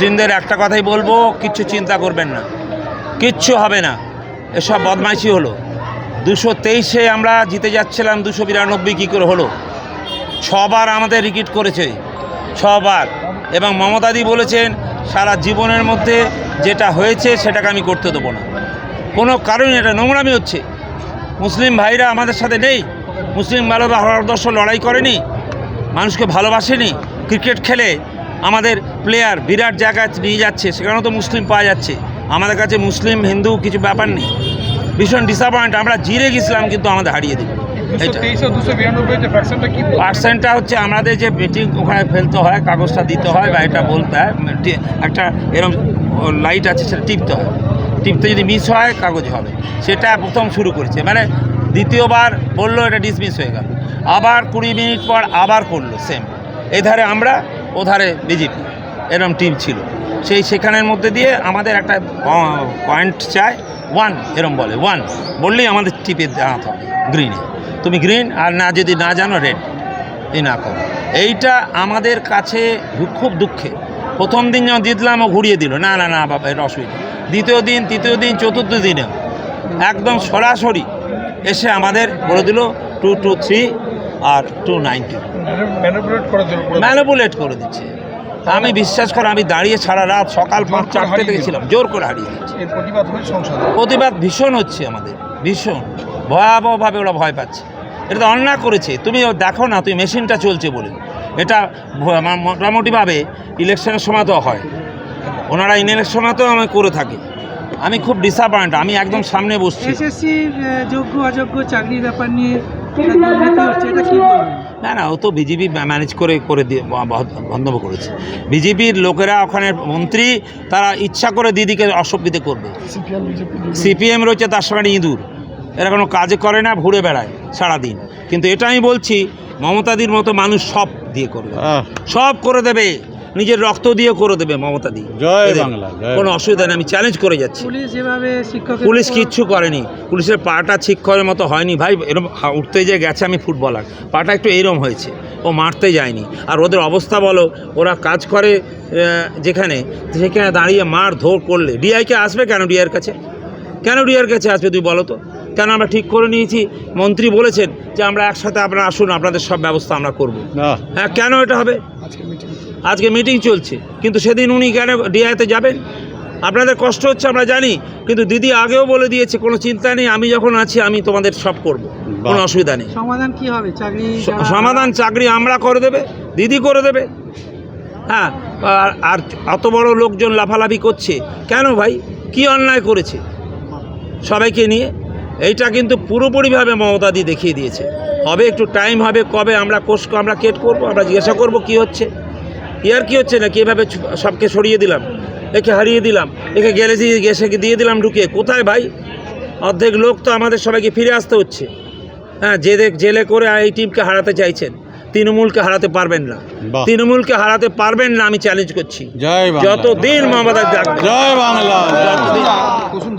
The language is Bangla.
মুসলিমদের একটা কথাই বলব, কিচ্ছু চিন্তা করবেন না। কিচ্ছু হবে না। এসব বদমাইশি হলো। দুশো তেইশে আমরা জিতে যাচ্ছিলাম, দুশো বিরানব্বই কী করে হলো? ছবার আমাদের রিকিট করেছে ছবার এবং মমতাদি বলেছেন, সারা জীবনের মধ্যে যেটা হয়েছে সেটাকে আমি করতে দেবো না। কোনো কারণে এটা নোংরামি হচ্ছে। মুসলিম ভাইরা আমাদের সাথে নেই। মুসলিম ভালো ভারতবর্ষ লড়াই করেনি। মানুষকে ভালোবাসেনি। ক্রিকেট খেলে আমাদের প্লেয়ার বিরাট জায়গায় নিয়ে যাচ্ছে সেখানেও তো মুসলিম পাওয়া যাচ্ছে। আমাদের কাছে মুসলিম হিন্দু কিছু ব্যাপার নেই। ভীষণ ডিসঅ্যাপয়েন্ট আমরা জিরে গেছিলাম কিন্তু আমাদের হারিয়ে দিল? পার্সেন্টটা হচ্ছে আমাদের যে মিটিং ওখানে ফেলতে হয় কাগজটা দিতে হয় বা এটা বলতে হয় একটা এরকম লাইট আছে সেটা টিপতে হয়। টিপতে যদি মিস হয় কাগজ হবে। সেটা প্রথম শুরু করেছে। মানে দ্বিতীয়বার বলল এটা ডিসমিস হয়ে গেল। আবার কুড়ি মিনিট পর আবার করল সেম এধারে আমরা ওধারে বিজেপি এরকম টিম ছিল। সেই সেখানের মধ্যে দিয়ে আমাদের একটা পয়েন্ট চায় ওয়ান এরম বলে ওয়ান বললেই আমাদের টিপে দাঁড়াতে হবে গ্রিনে তুমি গ্রিন আর না, যদি না জানো রেড এই না করো। এইটা আমাদের কাছে খুব দুঃখে। প্রথম দিন যখন জিতলাম, ও ঘুরিয়ে দিল, না না না, বাবা, এটা অসুবিধা। দ্বিতীয় দিন, তৃতীয় দিন, চতুর্থ দিনে একদম সরাসরি এসে আমাদের বলে দিল টু টু থ্রি আর টু নাইনটি ম্যানুপুলেট করে দিচ্ছে। আমি বিশ্বাস করো আমি দাঁড়িয়ে সারা রাত সকাল পাঁচ চারটে থেকে ছিলাম জোর করে হারিয়ে দিচ্ছে প্রতিবাদ সংসদে? প্রতিবাদ ভীষণ হচ্ছে আমাদের ভীষণ। ভয়াবহভাবে ওরা ভয় পাচ্ছে। এটা তো অন্যায় করেছে। তুমি ও দেখো না তুমি মেশিনটা চলছে বলে। এটা মোটামুটিভাবে ইলেকশনের সময় তো হয়। ওনারা ইলেকশনে তো আমি করে থাকে। আমি খুব ডিসঅ্যাপয়েন্ট আমি একদম সামনে বসছি। এসএসসি যোগ্য অযোগ্য চাকরির ব্যাপার নিয়ে না না ও তো বিজেপি ম্যানেজ করে করে দিয়ে বন্ধব করেছে। বিজেপির লোকেরা ওখানে মন্ত্রী তারা ইচ্ছা করে দিদিকে অসুবিধে করবে। সিপিএম রয়েছে তার সঙ্গে ইঁদুর। এরা কোনো কাজ করে না ঘুরে বেড়ায় সারাদিন। কিন্তু এটা আমি বলছি মমতাদির মতো মানুষ সব দিয়ে করবে। দেবে সব করে দেবে। নিজের রক্ত দিয়ে করে দেবে মমতাদি জয় বাংলা, কোনো অসুবিধা নেই আমি চ্যালেঞ্জ করে যাচ্ছি। পুলিশ যেভাবে শিক্ষক পুলিশ কিচ্ছু করেনি। পুলিশের পাটা শিক্ষকের মতো হয়নি। ভাই এরকম উঠতে যে গেছে আমি ফুটবলার। পাটা একটু এরম হয়েছে। ও মারতে যায়নি। আর ওদের অবস্থা বলো ওরা কাজ করে যেখানে সেখানে দাঁড়িয়ে মার ধর করলে। ডিআইকে আসবে কেন ডিআইয়ের কাছে? কেন ডিআইয়ের কাছে আসবে তুই বলো তো? কেন আমরা ঠিক করে নিয়েছি? মন্ত্রী বলেছেন যে আমরা একসাথে আপনারা আসুন আপনাদের সব ব্যবস্থা আমরা করব। হ্যাঁ কেন এটা হবে? আজকে মিটিং চলছে। কিন্তু সেদিন উনি কেন ডিআইতে যাবেন? আপনাদের কষ্ট হচ্ছে আমরা জানি। কিন্তু দিদি আগেও বলে দিয়েছে কোনো চিন্তা নেই আমি যখন আছি আমি তোমাদের সব করব। কোনো অসুবিধা নেই। সমাধান কি হবে? চাকরি সমাধান চাকরি আমরা করে দেবে দিদি করে দেবে। হ্যাঁ আর অত বড় লোকজন লাফালাফি করছে। কেন ভাই? কি অন্যায় করেছে? সবাইকে নিয়ে। এইটা কিন্তু পুরোপুরিভাবে মমতাদি দেখিয়ে দিয়েছে। হবে একটু টাইম হবে কবে আমরা কোষ আমরা কেট করব আমরা জিজ্ঞাসা করব কি হচ্ছে। আর কি হচ্ছে না কীভাবে সবকে সরিয়ে দিলাম একে হারিয়ে দিলাম একে গেলে গেছে দিয়ে দিলাম ঢুকে। কোথায় ভাই? অর্ধেক লোক তো আমাদের সবাইকে ফিরে আসতে হচ্ছে। হ্যাঁ জেলে জেলে করে এই টিমকে হারাতে চাইছেন তৃণমূলকে হারাতে পারবেন না। তৃণমূলকে হারাতে পারবেন না আমি চ্যালেঞ্জ করছি। যতদিন মমতা থাকবে